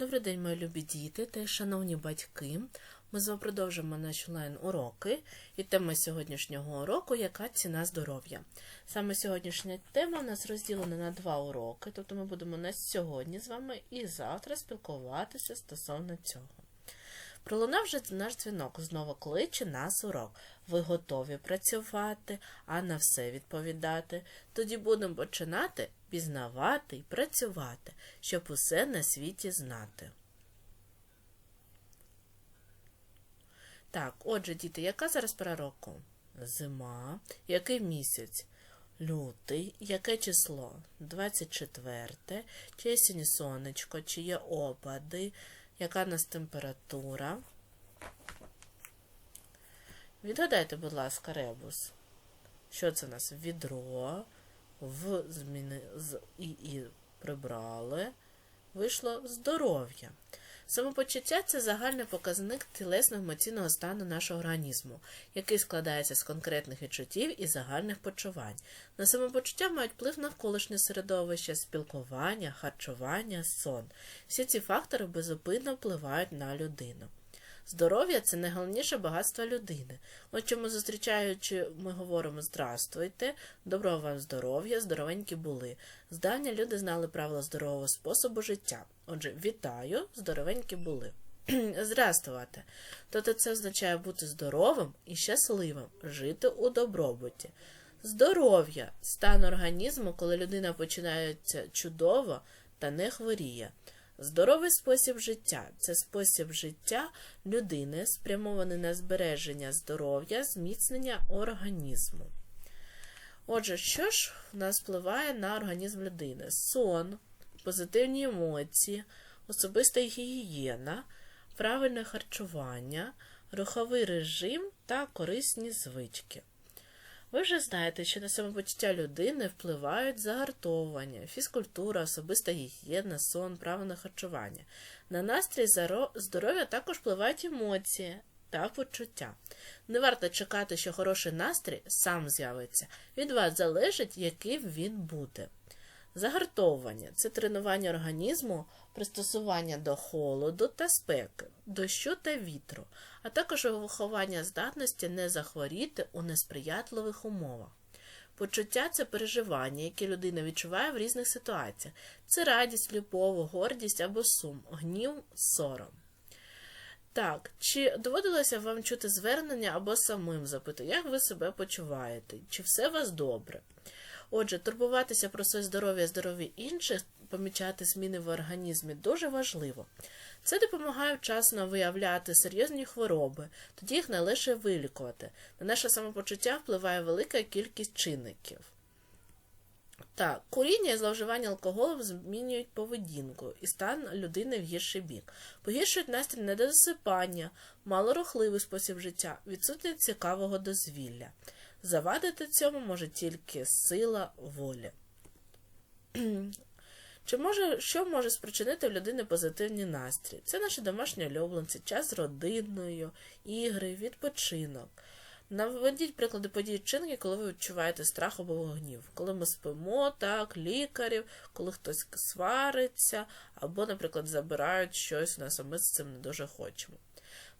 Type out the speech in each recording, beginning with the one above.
Добрий день, мої любі діти та шановні батьки. Ми з вами продовжимо наші онлайн-уроки. І тема сьогоднішнього уроку яка ціна здоров'я. Саме сьогоднішня тема у нас розділена на два уроки, тобто ми будемо на сьогодні з вами і завтра спілкуватися стосовно цього. Пролунав вже наш дзвінок, знову кличе нас урок. Ви готові працювати, а на все відповідати. Тоді будемо починати пізнавати і працювати, щоб усе на світі знати. Так, отже, діти, яка зараз пора року? Зима. Який місяць? Лютий. Яке число? 24. Чи є сьогодні сонечко, чи є опади? Яка в нас температура? Відгадайте, будь ласка, ребус. Що це у нас? Відро. В зміни з і, і прибрали. Вийшло здоров'я. Самопочуття це загальний показник тілесно-емоційного стану нашого організму, який складається з конкретних відчуттів і загальних почувань. На самопочуття мають вплив навколишнє середовище, спілкування, харчування, сон. Всі ці фактори безупинно впливають на людину. Здоров'я це найголовніше багатство людини. От чому зустрічаючи, ми говоримо Здравствуйте, доброго вам здоров'я, здоровенькі були. Здавня люди знали правила здорового способу життя. Отже, вітаю, здоровенькі були. Здрастувати. Тобто це означає бути здоровим і щасливим, жити у добробуті. Здоров'я стан організму, коли людина починається чудово та не хворіє. Здоровий спосіб життя це спосіб життя людини, спрямований на збереження здоров'я, зміцнення організму. Отже, що ж в нас впливає на організм людини? Сон, позитивні емоції, особиста гігієна, правильне харчування, руховий режим та корисні звички. Ви вже знаєте, що на самопочуття людини впливають загартовування, фізкультура, особиста гігієна, сон, право на харчування. На настрій здоров'я також впливають емоції та почуття. Не варто чекати, що хороший настрій сам з'явиться. Від вас залежить, яким він буде. Загартовування це тренування організму, пристосування до холоду та спеки, дощу та вітру, а також виховання здатності не захворіти у несприятливих умовах. Почуття це переживання, які людина відчуває в різних ситуаціях. Це радість, любов, гордість або сум, гнів, сором. Так, чи доводилося вам чути звернення або самим запитати, як ви себе почуваєте? Чи все у вас добре? Отже, турбуватися про своє здоров'я здоров'я інших, помічати зміни в організмі дуже важливо. Це допомагає вчасно виявляти серйозні хвороби, тоді їх належить вилікувати. На наше самопочуття впливає велика кількість чинників. Так, куріння і зловживання алкоголем змінюють поведінку і стан людини в гірший бік, погіршують настрій недосипання, малорухливий спосіб життя, відсутність цікавого дозвілля. Завадити цьому може тільки сила волі. Чи може, Що може спричинити в людини позитивний настрій? Це наші домашні улюбленці, час з родиною, ігри, відпочинок. Наведіть приклади подій чинки, коли ви відчуваєте страх або гнів. Коли ми спимо, так, лікарів, коли хтось свариться, або, наприклад, забирають щось у нас, а ми з цим не дуже хочемо.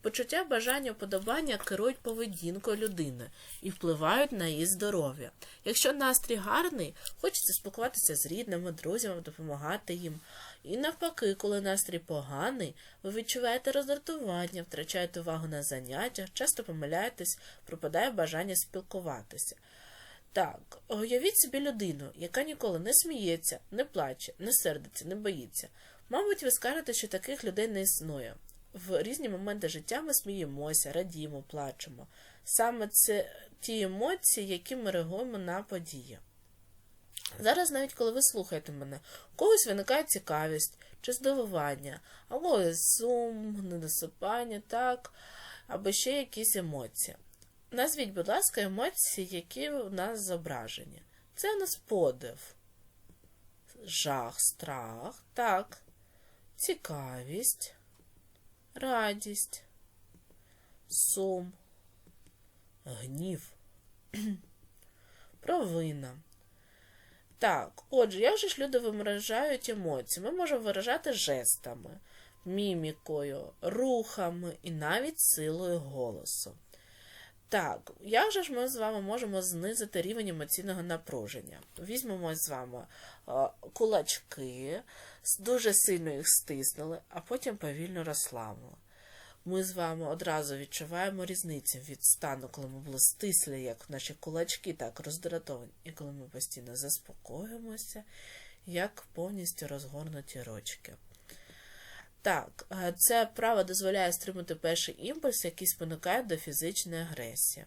Почуття бажання вподобання керують поведінкою людини і впливають на її здоров'я. Якщо настрій гарний, хочеться спілкуватися з рідними, друзями, допомагати їм. І навпаки, коли настрій поганий, ви відчуваєте роздратування, втрачаєте увагу на заняттях, часто помиляєтесь, пропадає бажання спілкуватися. Так, уявіть собі людину, яка ніколи не сміється, не плаче, не сердиться, не боїться. Мабуть, ви скажете, що таких людей не існує в різні моменти життя ми сміємося, радіємо, плачемо. Саме це ті емоції, які ми реагуємо на події. Зараз, навіть коли ви слухаєте мене, у когось виникає цікавість чи здивування, або сум, недосипання, так, або ще якісь емоції. Назвіть, будь ласка, емоції, які у нас зображені. Це у нас подив, жах, страх, так, цікавість радість, сум, гнів, провина. Так, отже, як же ж люди виражають емоції? Ми можемо виражати жестами. мімікою, рухами і навіть силою голосу. Так, як же ж ми з вами можемо знизити рівень емоційного напруження? Візьмемо з вами е, кулачки, дуже сильно їх стиснули, а потім повільно розслабили. Ми з вами одразу відчуваємо різницю від стану, коли ми були стислі, як наші кулачки, так роздратовані, і коли ми постійно заспокоїмося, як повністю розгорнуті ручки. Так, е, це право дозволяє стримати перший імпульс, який спонукає до фізичної агресії.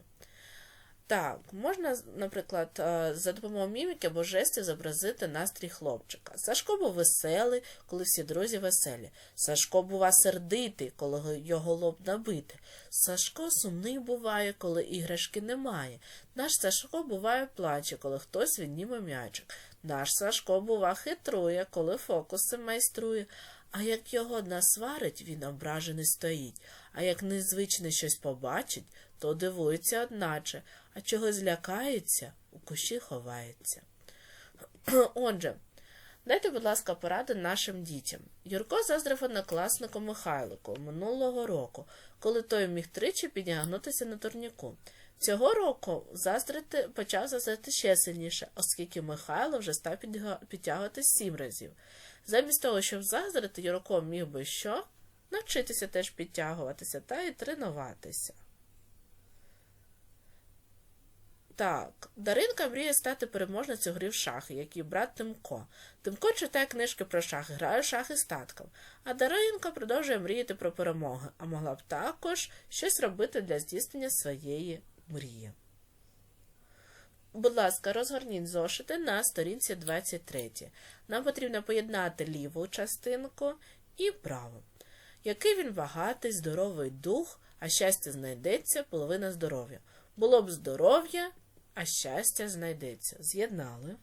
Так, можна, наприклад, е, за допомогою міміки або жестів зобразити настрій хлопчика. Сашко був веселий, коли всі друзі веселі. Сашко бува сердитий, коли його лоб набитий. Сашко сумний буває, коли іграшки немає. Наш Сашко буває плаче, коли хтось відніме м'ячик. Наш Сашко бува хитрує, коли фокуси майструє. А як його насварить, він ображений стоїть, а як незвичне щось побачить, то дивується одначе, а чого злякається, у кущі ховається. Отже, дайте, будь ласка, поради нашим дітям. Юрко заздрив однокласнику Михайлику минулого року, коли той міг тричі піднягнутися на турніку. Цього року заздрити почав заздрити ще сильніше, оскільки Михайло вже став підтягуватись сім разів. Замість того, щоб заздрити, Юрко міг би що? Навчитися теж підтягуватися та і тренуватися. Так, Даринка мріє стати переможницею гри в шахи, як і брат Тимко. Тимко читає книжки про шахи, грає в шахи з татком. А Даринка продовжує мріяти про перемоги, а могла б також щось робити для здійснення своєї мрії. Будь ласка, розгорніть зошити на сторінці 23. Нам потрібно поєднати ліву частинку і праву. Який він багатий, здоровий дух, а щастя знайдеться, половина здоров'я. Було б здоров'я, а щастя знайдеться. З'єднали.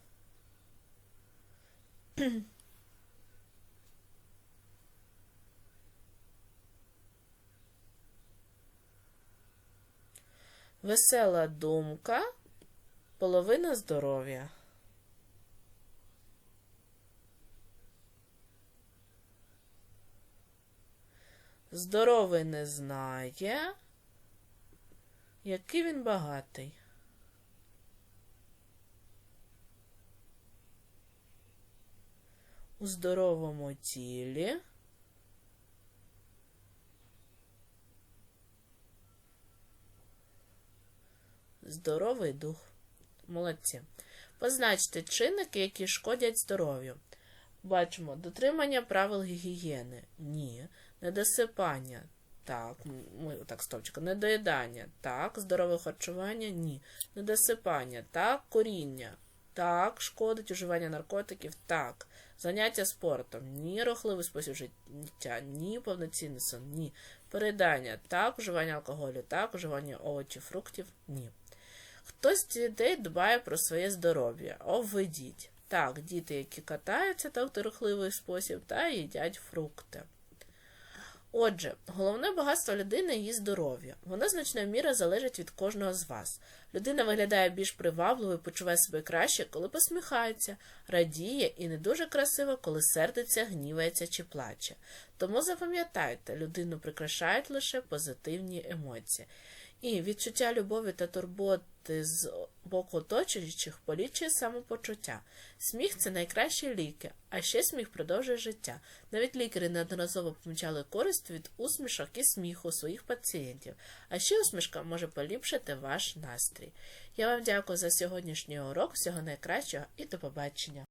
Весела думка, половина здоров'я. Здоровий не знає, який він багатий. У здоровому тілі здоровий дух. Молодці. Позначте чинники, які шкодять здоров'ю. Бачимо дотримання правил гігієни. Ні. Недосипання. Так, ми так, стовпчика. Недоїдання. Так, здорове харчування. Ні. Недосипання. Так, коріння. Так, шкодить уживання наркотиків. Так. Заняття спортом. Ні, рухливий спосіб життя. Ні, повноцінний сон. Ні. Передання. Так, вживання алкоголю. Так, вживання овочів, фруктів. Ні. Хтось з дітей дбає про своє здоров'я. Обведіть. Так, діти, які катаються так в рухливий спосіб та їдять фрукти. Отже, головне багатство людини її здоров'я. Воно значною мірою залежить від кожного з вас. Людина виглядає більш привабливо і почуває себе краще, коли посміхається, радіє і не дуже красиво, коли сердиться, гнівається чи плаче. Тому запам'ятайте, людину прикрашають лише позитивні емоції. І відчуття любові та турботи з боку оточуючих полічує самопочуття. Сміх це найкращі ліки, а ще сміх продовжує життя. Навіть лікарі неодноразово помічали користь від усмішок і сміху своїх пацієнтів. А ще усмішка може поліпшити ваш настрій. Я вам дякую за сьогоднішній урок. Всього найкращого і до побачення.